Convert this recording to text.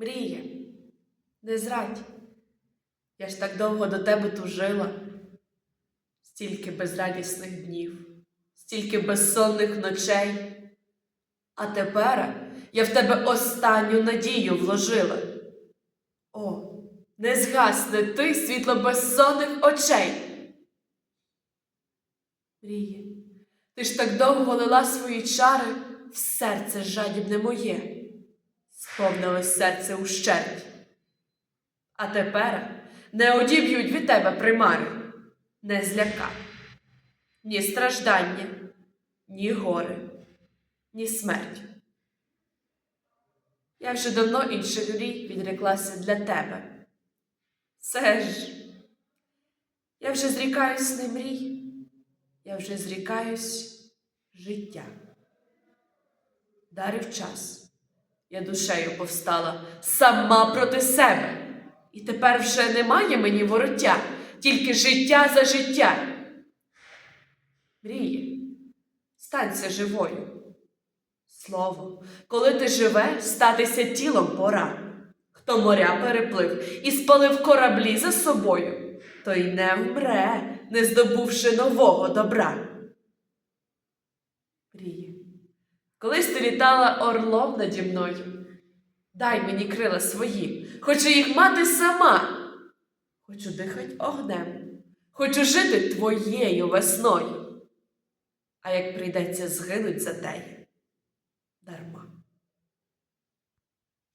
Мріє, не зрадь. Я ж так довго до тебе тужила, стільки безрадісних днів, стільки безсонних ночей. А тепер я в тебе останню надію вложила. О, не згасне ти світло безсонних очей. Мріє, ти ж так довго лила свої чари в серце жадібне моє, сповнилось серце ущерть. А тепер не одіб'ють від тебе примари, не зляка, ні страждання, ні горе, ні смерть. Я вже давно інших мрій відреклася для тебе. Все ж, я вже зрікаюсь не мрій, я вже зрікаюсь життя. Дарив час, я душею повстала сама проти себе, і тепер вже немає мені вороття, тільки життя за життя. Мріє, станься живою. Слово, коли ти живе, статися тілом пора. Хто моря переплив і спалив кораблі за собою, той не вмре, не здобувши нового добра. Мріє, колись ти літала орлом наді мною. Дай мені крила свої, хочу їх мати сама. Хочу дихать огнем, хочу жити твоєю весною. А як прийдеться згинуть за дарма.